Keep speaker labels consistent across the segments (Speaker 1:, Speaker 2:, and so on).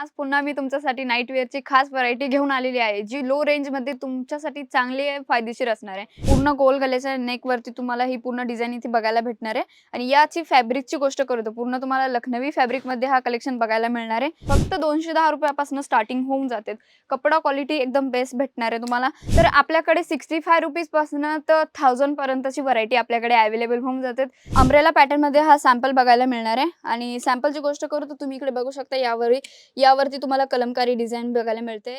Speaker 1: आज पुन्हा मी तुमच्यासाठी नाईट वेअरची खास व्हरायटी घेऊन आलेली आहे जी लो रेंजमध्ये तुमच्यासाठी चांगली फायदेशीर असणार आहे. पूर्ण गोल गल्याच्या नेकवरती तुम्हाला ही पूर्ण डिझाईन इथे बघायला भेटणार आहे. आणि याची फॅब्रिकची गोष्ट करू तर पूर्ण तुम्हाला लखनवी फॅब्रिकमध्ये हा कलेक्शन बघायला मिळणार आहे. फक्त दोनशे दहा रुपयापासून स्टार्टिंग होऊन जाते. कपडा क्वालिटी एकदम बेस्ट भेटणार आहे तुम्हाला. तर आपल्याकडे सिक्स्टी फाय रुपीजपासून तर थाउजंड पर्यंतची व्हरायटी आपल्याकडे अवेलेबल होऊन जाते. अम्ब्रेला पॅटर्नमध्ये हा सॅम्पल बघायला मिळणार आहे. आणि सॅम्पलची गोष्ट करू तर तुम्ही इकडे बघू शकता यावर यावरती तुम्हाला कलमकारी डिझाईन बघायला मिळते.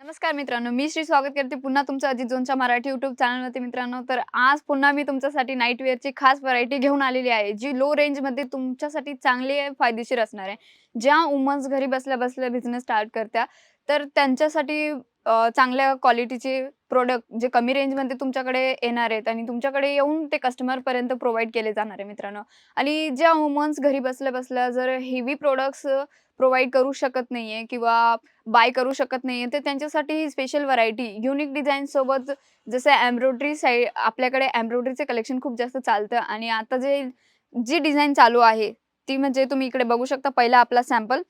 Speaker 1: नमस्कार मित्रांनो मी श्री स्वागत करते पुन्हा तुमचं अजित जोनच्या मराठी युट्यूब चॅनलवरती मित्रांनो. तर आज पुन्हा मी तुमच्यासाठी नाईट वेअरची खास व्हरायटी घेऊन आलेली आहे जी लो रेंजमध्ये तुमच्यासाठी चांगली आहे फायदेशीर असणार आहे. ज्या वुमन्स घरी बसल्या बसल्या बिझनेस स्टार्ट करत्या तर त्यांच्यासाठी चांगल्या क्वालिटीचे प्रोडक्ट जे कमी रेंजमध्ये तुमच्याकडे येणार आहेत आणि तुमच्याकडे येऊन ते कस्टमरपर्यंत प्रोव्हाइड केले जाणार आहे मित्रांनो. आणि ज्या वुमन्स घरी बसल्या बसल्या जर हेवी प्रोडक्ट्स प्रोव्हाइड करू शकत नाहीये किंवा बाय करू शकत नाहीये तर त्यांच्यासाठी स्पेशल व्हरायटी युनिक डिझाईन सोबत जसं एम्ब्रॉयडरी साईड आपल्याकडे एम्ब्रॉयडरीचे कलेक्शन खूप जास्त चालतं. आणि आता जे जी डिझाईन चालू आहे ती म्हणजे तुम्ही इकडे बघू शकता पहिला आपला सॅम्पल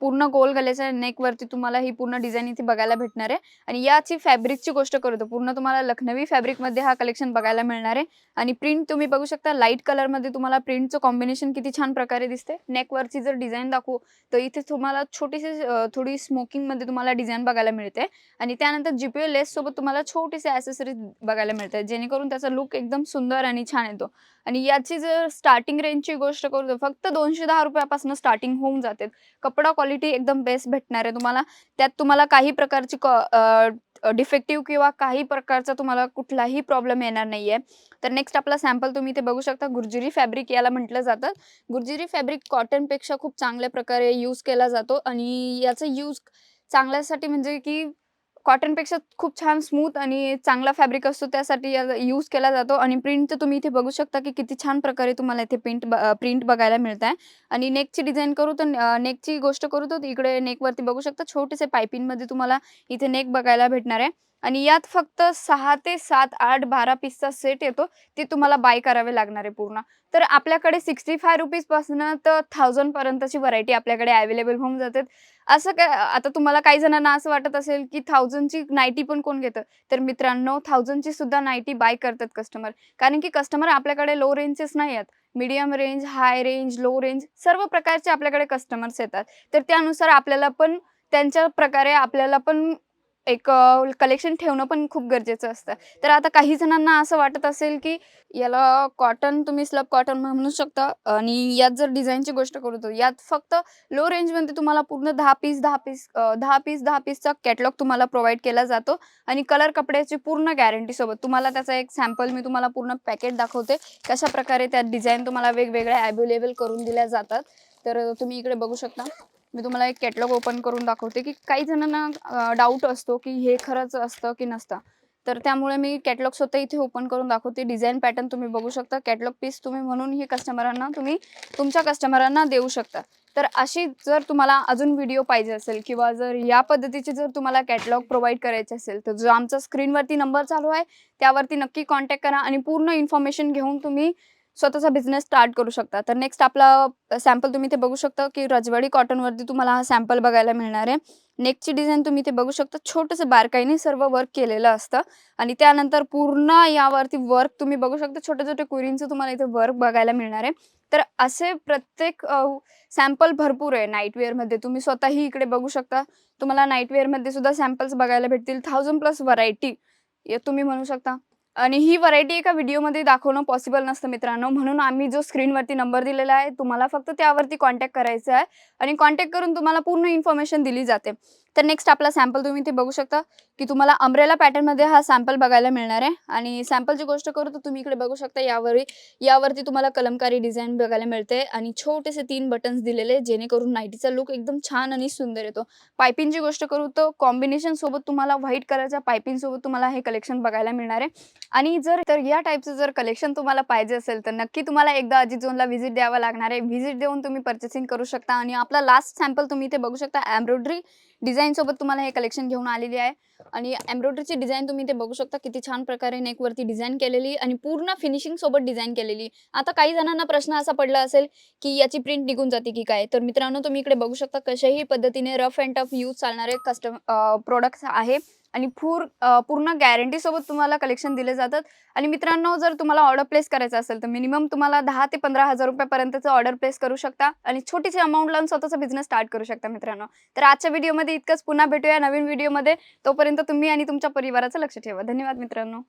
Speaker 1: पूर्ण गोल गलेच्या नेकवरती तुम्हाला ही पूर्ण डिझाईन इथे बघायला भेटणार आहे. आणि याची फॅब्रिकची गोष्ट करतो. पूर्ण तुम्हाला लखनवी फॅब्रिकमध्ये हा कलेक्शन बघायला मिळणार आहे. आणि प्रिंट तुम्ही बघू शकता लाइट कलरमध्ये तुम्हाला प्रिंटचं कॉम्बिनेशन किती छान प्रकारे दिसते नेकवरची जर डिझाईन दाखवू तर इथे तुम्हाला छोटीशी थोडी स्मोकिंगमध्ये तुम्हाला डिझाईन बघायला मिळते. आणि त्यानंतर जीपीओ लेस सोबत तुम्हाला छोटीशी ॲसेसरीज बघायला मिळते जेणेकरून त्याचा लुक एकदम सुंदर आणि छान येतो. आणि याची जर स्टार्टिंग रेंजची गोष्ट करू तर फक्त दोनशे दहा रुपयापासून स्टार्टिंग होऊन जाते. कपडा क्वालिटी एकदम बेस्ट भेटणार आहे. तुम्हाला त्यात तुम्हाला काही प्रकारची डिफेक्टिव्ह किंवा काही प्रकारचा तुम्हाला कुठलाही प्रॉब्लेम येणार नाहीये. तर नेक्स्ट आपला सॅम्पल तुम्ही इथे बघू शकता. गुर्जिरी फॅब्रिक याला म्हटलं जातं. गुर्जिरी फॅब्रिक कॉटनपेक्षा खूप चांगल्या प्रकारे यूज केला जातो. आणि याचा यूज चांगल्यासाठी म्हणजे की कॉटनपेक्षा खूप छान स्मूथ आणि चांगला फॅब्रिक असतो त्यासाठी यूज केला जातो. आणि प्रिंट तर तुम्ही इथे बघू शकता की किती छान प्रकारे तुम्हाला इथे प्रिंट प्रिंट बघायला मिळत आहे आणि नेकची डिझाईन करू तर नेकची गोष्ट करू तर इकडे नेकवरती बघू शकता छोटेसे पायपिंगमध्ये तुम्हाला इथे नेक बघायला भेटणार आहे. आणि यात फक्त सहा ते सात आठ बारा पीसचा सेट येतो. ते तुम्हाला बाय करावे लागणार आहे पूर्ण. तर आपल्याकडे सिक्स्टी फाय रुपीजपासून तर थाउजंड पर्यंतची व्हरायटी आपल्याकडे अवेलेबल होऊन जाते असं काय आता तुम्हाला काही जणांना असं वाटत असेल की थाउजंडची नाईटी पण कोण घेतं? तर मित्रांनो थाउजंडची सुद्धा नाईटी बाय करतात कस्टमर कारण की कस्टमर आपल्याकडे लो रेंजेस नाही आहेत. Medium range high range low range सर्व प्रकारचे आपल्याकडे कस्टमर्स येतात. तर त्यानुसार आपल्याला पण त्यांच्या प्रकारे आपल्याला पण एक कलेक्शन ठेवणं पण खूप गरजेचं असतं. तर आता काही जणांना असं वाटत असेल की याला कॉटन तुम्ही स्लब कॉटन म्हणू शकता आणि यात जर डिझाईनची गोष्ट करू तर यात फक्त लो रेंजमध्ये तुम्हाला पूर्ण दहा पीस दहा पीस दहा पीस दहा पीसचा कॅटलॉग तुम्हाला प्रोव्हाइड केला जातो आणि कलर कपड्याची पूर्ण गॅरंटी सोबत तुम्हाला त्याचा एक सॅम्पल मी तुम्हाला पूर्ण पॅकेट दाखवते. कशा प्रकारे त्यात डिझाईन तुम्हाला वेगवेगळ्या अवेलेबल करून दिल्या जातात. तर तुम्ही इकडे बघू शकता. मी तुम्हाला एक कॅटलॉग ओपन करून दाखवते की काही जणांना डाऊट असतो की हे खरंच असतं की नसतं. तर त्यामुळे मी कॅटलॉग स्वतः इथे ओपन करून दाखवते. डिझाईन पॅटर्न तुम्ही बघू शकता. कॅटलॉग पीस तुम्ही म्हणून ही कस्टमरांना तुम्ही तुमच्या कस्टमरांना देऊ शकता. तर अशी जर तुम्हाला अजून व्हिडिओ पाहिजे असेल किंवा जर या पद्धतीचे जर तुम्हाला कॅटलॉग प्रोव्हाइड करायचे असेल तर जो आमचा स्क्रीनवरती नंबर चालू आहे त्यावरती नक्की कॉन्टॅक्ट करा आणि पूर्ण इन्फॉर्मेशन घेऊन तुम्ही स्वतःचा बिझनेस स्टार्ट करू शकता. तर नेक्स्ट आपला सॅम्पल तुम्ही ते बघू शकता की रजवाडी कॉटनवरती तुम्हाला हा सॅम्पल बघायला मिळणार आहे. नेकची डिझाईन तुम्ही ते बघू शकता. छोटंसं बारकाईने सर्व वर्क केलेलं असतं. आणि त्यानंतर पूर्ण यावरती वर्क तुम्ही बघू शकता. छोटे छोटे कुरींचं तुम्हाला इथे वर्क बघायला मिळणार आहे. तर असे प्रत्येक सॅम्पल भरपूर आहे नाईटवेअरमध्ये तुम्ही स्वतःही इकडे बघू शकता. तुम्हाला नाईटवेअरमध्ये सुद्धा सॅम्पल्स बघायला भेटतील. थाउजंड प्लस व्हरायटी तुम्ही म्हणू शकता. आणि ही व्हरायटी एका व्हिडिओमध्ये दाखवणं पॉसिबल नसतं मित्रांनो. म्हणून आम्ही जो स्क्रीनवरती नंबर दिलेला आहे तुम्हाला फक्त त्यावरती कॉन्टॅक्ट करायचा आहे आणि कॉन्टॅक्ट करून तुम्हाला पूर्ण इन्फॉर्मेशन दिली जाते. तर नेक्स्ट आपला सॅम्पल तुम्ही ते बघू शकता की तुम्हाला अमरेला पॅटर्नमध्ये हा सॅम्पल बघायला मिळणार आहे. आणि सॅम्पलची गोष्ट करू तर तुम्ही इकडे बघू शकता यावर यावरती तुम्हाला कलमकारी डिझाईन बघायला मिळते आणि छोटेसे तीन बटन्स दिलेले जेणेकरून नाईटीचा लुक एकदम छान आणि सुंदर येतो. पायपिंगची गोष्ट करू तर कॉम्बिनेशन सोबत तुम्हाला व्हाईट कलरच्या पायपिंग सोबत तुम्हाला हे कलेक्शन बघायला मिळणार आहे. आणि जर तर या टाईपचं जर कलेक्शन तुम्हाला पाहिजे असेल तर नक्की तुम्हाला एकदा अजित झोनला व्हिजिट द्यावा लागणार आहे. व्हिजिट देऊन तुम्ही परचेसिंग करू शकता आणि आपला लास्ट सॅम्पल तुम्ही इथे बघू शकता. एम्ब्रॉयडरी डिझाईन सोबत तुम्हाला हे कलेक्शन घेऊन आलेली आहे. आणि एम्ब्रॉयडरीची डिझाईन तुम्ही इथे बघू शकता. किती छान प्रकारे नेकवरती डिझाईन केलेली आणि पूर्ण फिनिशिंग सोबत डिझाईन केलेली. आता काही जणांना प्रश्न असा पडला असेल की याची प्रिंट निघून जाते की काय? तर मित्रांनो तुम्ही इकडे बघू शकता कशाही पद्धतीने रफ अँड टफ यूज चालणारे कस्टम प्रोडक्ट्स आहे. आणि पूर पूर्ण गॅरंटीसोबत तुम्हाला कलेक्शन दिले जातात. आणि मित्रांनो जर तुम्हाला ऑर्डर प्लेस करायचं असेल तर मिनिमम तुम्हाला दहा ते पंधरा हजार रुपयापर्यंतचं ऑर्डर प्लेस करू शकता. आणि छोटीशी अमाऊंट लावून स्वतःचा बिझनेस स्टार्ट करू शकता मित्रांनो. तर आजच्या व्हिडिओमध्ये इतकंच. पुन्हा भेटूया नवीन व्हिडिओमध्ये तोपर्यंत तुम्ही आणि तुमच्या परिवाराचं लक्ष ठेवा. धन्यवाद मित्रांनो.